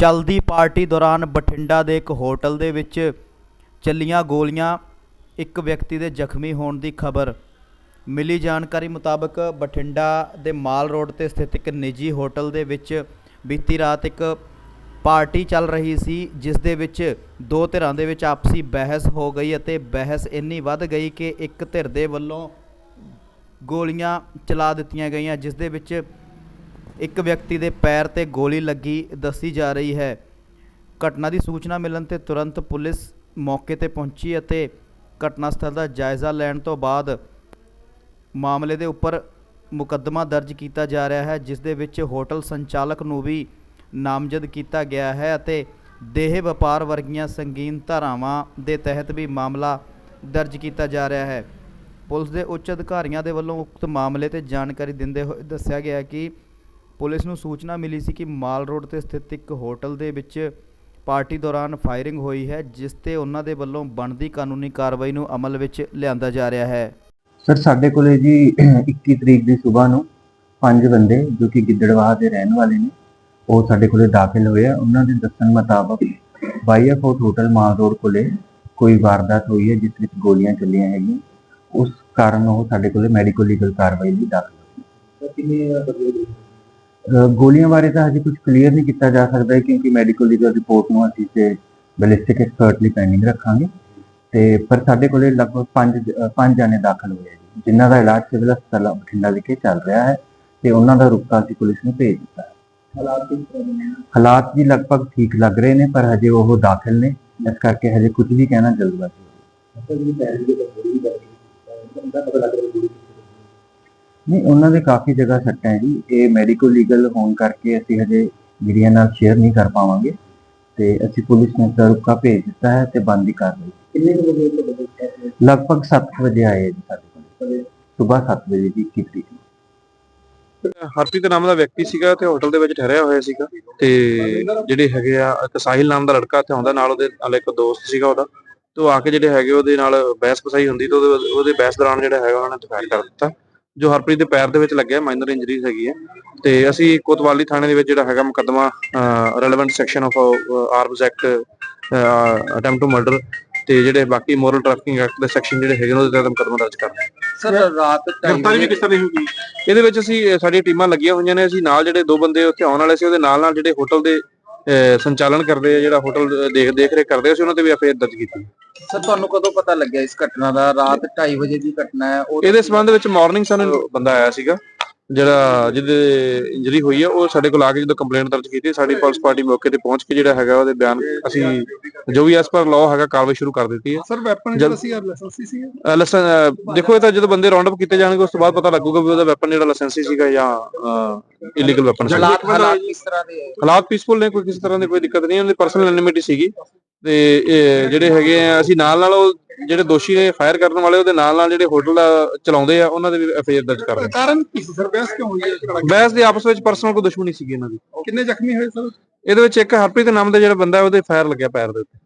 ਚਲਦੀ ਪਾਰਟੀ ਦੌਰਾਨ ਬਠਿੰਡਾ ਦੇ ਇੱਕ ਹੋਟਲ ਦੇ ਵਿੱਚ ਚੱਲੀਆਂ ਗੋਲੀਆਂ, ਇੱਕ ਵਿਅਕਤੀ ਦੇ ਜ਼ਖਮੀ ਹੋਣ ਦੀ ਖਬਰ। ਮਿਲੀ ਜਾਣਕਾਰੀ ਮੁਤਾਬਕ ਬਠਿੰਡਾ ਦੇ ਮਾਲ ਰੋਡ ਤੇ ਸਥਿਤ ਇੱਕ ਨਿੱਜੀ ਹੋਟਲ ਦੇ ਵਿੱਚ ਬੀਤੀ ਰਾਤ ਇੱਕ ਪਾਰਟੀ ਚੱਲ ਰਹੀ ਸੀ, ਜਿਸ ਦੇ ਵਿੱਚ ਦੋ ਧਿਰਾਂ ਦੇ ਵਿੱਚ ਆਪਸੀ ਬਹਿਸ ਹੋ ਗਈ ਅਤੇ ਬਹਿਸ ਇੰਨੀ ਵੱਧ ਗਈ ਕਿ ਇੱਕ ਧਿਰ ਦੇ ਵੱਲੋਂ ਗੋਲੀਆਂ ਚਲਾ ਦਿੱਤੀਆਂ ਗਈਆਂ, ਜਿਸ ਦੇ ਵਿੱਚ ਇੱਕ ਵਿਅਕਤੀ ਦੇ ਪੈਰ ਤੇ ਗੋਲੀ ਲੱਗੀ ਦੱਸੀ ਜਾ ਰਹੀ ਹੈ। ਘਟਨਾ ਦੀ ਸੂਚਨਾ ਮਿਲਣ ਤੇ ਤੁਰੰਤ ਪੁਲਿਸ ਮੌਕੇ ਤੇ ਪਹੁੰਚੀ ਅਤੇ ਘਟਨਾ ਸਥਲ ਦਾ ਜਾਇਜ਼ਾ ਲੈਣ ਤੋਂ ਬਾਅਦ ਮਾਮਲੇ ਦੇ ਉੱਪਰ ਮੁਕੱਦਮਾ ਦਰਜ ਕੀਤਾ ਜਾ ਰਿਹਾ ਹੈ, ਜਿਸ ਦੇ ਵਿੱਚ ਹੋਟਲ ਸੰਚਾਲਕ ਨੂੰ ਵੀ ਨਾਮਜ਼ਦ ਕੀਤਾ ਗਿਆ ਹੈ ਅਤੇ ਦੇਹ ਵਪਾਰ ਵਰਗੀਆਂ ਸੰਗੀਨ ਧਾਰਾਵਾਂ ਦੇ ਤਹਿਤ ਵੀ ਮਾਮਲਾ ਦਰਜ ਕੀਤਾ ਜਾ ਰਿਹਾ ਹੈ। ਪੁਲਿਸ ਦੇ ਉੱਚ ਅਧਿਕਾਰੀਆਂ ਦੇ ਵੱਲੋਂ ਉਕਤ ਮਾਮਲੇ ਤੇ ਜਾਣਕਾਰੀ ਦਿੰਦੇ ਹੋਏ ਦੱਸਿਆ ਗਿਆ ਕਿ ਪੁਲਿਸ ਨੂੰ ਸੂਚਨਾ ਮਿਲੀ ਸੀ ਕਿ ਮਾਲ ਰੋਡ ਤੇ ਸਥਿਤ ਇੱਕ ਹੋਟਲ ਦੇ ਵਿੱਚ ਪਾਰਟੀ ਦੌਰਾਨ ਫਾਇਰਿੰਗ ਹੋਈ ਹੈ ਜਿਸ ਤੇ ਉਹਨਾਂ ਦੇ ਵੱਲੋਂ ਬਣਦੀ ਕਾਨੂੰਨੀ ਕਾਰਵਾਈ ਨੂੰ ਅਮਲ ਵਿੱਚ ਲਿਆਂਦਾ ਜਾ ਰਿਹਾ ਹੈ। ਸਰ ਸਾਡੇ ਕੋਲੇ ਜੀ 21 ਤਰੀਕ ਦੀ ਸਵੇਰ ਨੂੰ ਪੰਜ ਬੰਦੇ ਜੋ ਕਿ ਗਿੱਦੜਵਾਹ ਦੇ ਰਹਿਣ ਵਾਲੇ ਨੇ ਉਹ ਸਾਡੇ ਕੋਲੇ ਦਾਖਲ ਹੋਏ ਆ। ਉਹਨਾਂ ਦੇ ਦੱਸਣ ਮੁਤਾਬਕ ਬਾਈਆ ਫੋਰਟ ਹੋਟਲ ਮਾਲ ਰੋਡ ਕੋਲੇ ਕੋਈ ਵਾਰਦਾਤ ਹੋਈ ਹੈ ਜਿਸ ਵਿੱਚ ਗੋਲੀਆਂ ਚੱਲੀਆਂ ਹੈਗੀਆਂ। ਉਸ ਕਾਰਨ ਉਹ ਸਾਡੇ ਕੋਲੇ ਮੈਡੀਕਲ ਲੀਗਲ ਕਾਰਵਾਈ ਲਈ ਦਾਖਲ ਹੋਏ। ਅਹ ਗੋਲੀਆਂ ਬਾਰੇ ਤਾਂ ਹਜੇ ਕੁਝ ਕਲੀਅਰ ਨਹੀਂ ਕੀਤਾ ਜਾ ਸਕਦਾ ਹੈ ਕਿਉਂਕਿ ਮੈਡੀਕਲ ਲੀਗਲ ਰਿਪੋਰਟ ਨੂੰ ਅਸੀਂ ਤੇ ਬੈਲਿਸਟਿਕ ਐਕਸਪਰਟ ਲਈ ਪੈਂਡਿੰਗ ਰੱਖਾਂਗੇ। ਤੇ ਪਰ ਸਾਡੇ ਕੋਲੇ ਲਗਭਗ ਪੰਜ ਜ- ਅਹ ਪੰਜ ਜਾਣੇ ਦਾਖਲ ਹੋਏ ਜੀ ਜਿਨ੍ਹਾਂ ਦਾ ਇਲਾਜ ਸਿਵਲ ਹਸਪਤਾਲ ਬਠਿੰਡਾ ਵਿਖੇ ਚੱਲ ਰਿਹਾ ਹੈ ਤੇ ਉਹਨਾਂ ਦਾ ਰੁਕਾ ਅਸੀਂ ਪੁਲਿਸ ਨੂੰ ਭੇਜ ਦਿੱਤਾ ਹੈ। ਹਾਲਾਤ ਜੀ ਲਗਭਗ ਠੀਕ ਲੱਗ ਰਹੇ ਨੇ ਪਰ ਹਜੇ ਉਹ ਦਾਖਲ ਨੇ ਇਸ ਕਰਕੇ ਹਜੇ ਕੁਝ ਵੀ ਕਹਿਣਾ ਜਲਦਬਾਜ਼ੀ ਹੈ ਨਹੀਂ ਉਹਨਾਂ ਦੇ ਕਾਫੀ ਜਗ੍ਹਾ ਸੱਟਾਂ ਹੈ ਜੀ। ਇਹ ਮੈਡੀਕਲ ਲੀਗਲ ਹੋਣ ਕਰਕੇ ਅਸੀਂ ਹਜੇ ਮੀਡੀਆ ਨਾਲ ਸ਼ੇਅਰ ਨਹੀਂ ਕਰ ਪਾਵਾਂਗੇ। ਤੇ ਅਸੀਂ ਪੁਲਿਸ ਨੂੰ ਤਾਂ ਰੁਕਾ ਭੇਜ ਦਿੱਤਾ ਹੈ ਤੇ ਬੰਦੀ ਕਾਰਵਾਈ ਕਿੰਨੇ ਵਜੇ ਲਗਭਗ 7 ਵਜੇ ਆਏ ਜੀ ਸਾਡੇ ਕੋਲ। ਸਵੇਰ? 7 ਵਜੇ ਦੀ 21 ਤਰੀਕ ਨੂੰ। ਹਰਪ੍ਰੀਤ ਨਾਮ ਦਾ ਵਿਅਕਤੀ ਸੀਗਾ ਤੇ ਹੋਟਲ ਦੇ ਵਿੱਚ ਠਹਿਰਿਆ ਹੋਇਆ ਸੀਗਾ। ਤੇ ਜਿਹੜੇ ਹੈਗੇ ਆ ਇੱਕ ਸਾਹਿਲ ਨਾਮ ਦਾ ਲੜਕਾ ਇੱਥੇ ਆਉਂਦਾ ਨਾਲ ਉਹਦੇ ਨਾਲ ਇੱਕ ਦੋਸਤ ਸੀਗਾ ਉਹਦਾ। ਤੇ ਆ ਕੇ ਜਿਹੜੇ ਹੈਗੇ ਉਹਦੇ ਨਾਲ ਬਹਿਸ ਪਸਾਈ ਹੁੰਦੀ ਤੇ ਉਹਦੇ ਉਹਦੇ ਬਹਿਸ ਦੌਰਾਨ ਜਿਹੜਾ ਹੈਗਾ ਉਹਨਾਂ ਨੇ ਫਾਇਰ ਕਰ ਦਿੱਤਾ। ਜੋ ਹਰਪ੍ਰੀਤ ਦੇ ਪੈਰ ਦੇ ਵਿੱਚ ਲੱਗਿਆ ਮਾਈਨਰ ਇੰਜਰੀਜ਼ ਹੈਗੀ ਹੈ। ਤੇ ਅਸੀਂ ਕੋਤਵਾਲੀ ਥਾਣੇ ਦੇ ਵਿੱਚ ਜਿਹੜਾ ਹੈਗਾ ਮੁਕੱਦਮਾ relevant section of arms act attempt to murder ਤੇ ਜਿਹੜੇ ਬਾਕੀ ਮੋਰਲ ਟ੍ਰੈਫਿਕਿੰਗ ਐਕਟ ਦੇ ਸੈਕਸ਼ਨ ਜਿਹੜੇ ਹੈਗੇ ਨੇ ਉਹਦੇ ਤਹਿਤ ਮੁਕੱਦਮਾ ਦਰਜ ਕਰਨਾ ਸਰ ਰਾਤ ਗ੍ਰਿਫਤਾਰੀ ਵੀ ਕਿਸ ਤਰ੍ਹਾਂ ਦੀ ਹੋਊਗੀ ਇਹਦੇ ਵਿੱਚ ਅਸੀਂ ਸਾਡੀਆਂ ਟੀਮਾਂ ਲੱਗੀਆਂ ਹੋਈਆਂ ਨੇ। ਅਸੀਂ ਨਾਲ ਜਿਹੜੇ ਦੋ ਬੰਦੇ ਉੱਥੇ ਆਉਣ ਵਾਲੇ ਸੀ ਉਹਦੇ ਨਾਲ ਨਾਲ ਜਿਹੜੇ ਹੋਟਲ ਦੇ ਸੰਚਾਲਨ ਕਰਦੇ ਆ ਜਿਹੜਾ ਹੋਟਲ ਦੇਖ ਦੇਖ ਰੇਖ ਕਰਦੇ ਸੀ ਉਹਨਾਂ ਤੇ ਵੀ ਐਫਆਈਆਰ ਦਰਜ ਕੀਤੀ ਸਰ ਤੁਹਾਨੂੰ ਕਦੋਂ ਪਤਾ ਲੱਗਿਆ ਇਸ ਘਟਨਾ ਦਾ? ਰਾਤ 2:30 ਵਜੇ ਦੀ ਘਟਨਾ ਹੈ ਉਹ ਇਹਦੇ ਸੰਬੰਧ ਵਿੱਚ ਮਾਰਨਿੰਗ ਸਾਨੂੰ ਬੰਦਾ ਆਇਆ ਸੀਗਾ ਜਿਹੜਾ ਜਿਹਦੇ ਇੰਜਰੀ ਹੋਈ ਹੈ ਉਹ ਸਾਡੇ ਕੋਲ ਆ ਕੇ ਜਦੋਂ ਕੰਪਲੇਂਟ ਦਰਜ ਕੀਤੀ ਸਾਡੀ ਪੁਲਿਸ ਪਾਰਟੀ ਮੌਕੇ ਤੇ ਪਹੁੰਚ ਕੇ ਜਿਹੜਾ ਹੈਗਾ ਉਹਦੇ ਬਿਆਨ ਅਸੀਂ ਜੋ ਵੀ ਐਸ ਪਰ ਲਾਅ ਹੈਗਾ ਕਾਰਵਾਈ ਸ਼ੁਰੂ ਕਰ ਦਿੱਤੀ ਹੈ। ਸਰ ਵੈਪਨ ਜਿਹੜਾ ਸੀ ਲਾਇਸੈਂਸੀ ਸੀ ਲਾਇਸੈਂਸ ਦੇਖੋ ਇਹ ਤਾਂ ਜਦੋਂ ਬੰਦੇ ਰਾਉਂਡ ਅਪ ਕੀਤੇ ਜਾਣਗੇ ਉਸ ਤੋਂ ਬਾਅਦ ਪਤਾ ਲੱਗੂਗਾ ਵੀ ਉਹਦਾ ਵੈਪਨ ਜਿਹੜਾ ਲਾਇਸੈਂਸੀ ਸੀਗਾ ਜਾਂ ਇਲੀਗਲ ਵੈਪਨ ਸੀ। ਹਾਲਾਤ ਹਾਲਾਤ ਕਿਸ ਤਰ੍ਹਾਂ ਦੇ ਹੈ ਹਾਲਾਤ ਪੀਸਫੁਲ ਨੇ ਕੋਈ ਕਿਸੇ ਤਰ੍ਹਾਂ ਦੀ ਕੋਈ ਦਿੱਕਤ ਨਹੀਂ ਉਹਨਾਂ ਦੀ ਪਰਸਨਲ ਐਨਿਮਿਟੀ ਸੀਗੀ। ਤੇ ਇਹ ਜਿਹੜੇ ਹੈਗੇ ਆ ਅਸੀਂ ਨਾਲ ਨਾਲ ਉਹ ਜਿਹੜੇ ਦੋਸ਼ੀ ਨੇ ਫਾਇਰ ਕਰਨ ਵਾਲੇ ਉਹਦੇ ਨਾਲ ਨਾਲ ਜਿਹੜੇ ਹੋਟਲ ਚਲਾਉਂਦੇ ਆ ਉਹਨਾਂ ਦੇ ਵੀ ਐਫਆਈਆਰ ਦਰਜ ਕਰ ਰਹੇ ਕਾਰਨ ਕੀ ਸੀ? ਸਰ ਬਹਿਸ ਕਿਉਂ ਹੋਈ ਹੈ? ਬੈਸ ਦੇ ਆਪਸ ਵਿੱਚ ਪਰਸਨਲ ਕੋਈ ਦੁਸ਼ਮਣੀ ਸੀਗੀ ਇਹਨਾਂ ਦੀ। ਕਿੰਨੇ ਜ਼ਖਮੀ ਹੋਏ ਸਰ? ਇਹਦੇ ਵਿੱਚ ਇੱਕ ਹਰਪ੍ਰੀਤ ਨਾਮ ਦਾ ਜਿਹੜਾ ਬੰਦਾ ਹੈ, ਉਹਦੇ ਫਾਇਰ ਲੱਗਿਆ ਪੈਰ ਦੇ ਉੱਤੇ।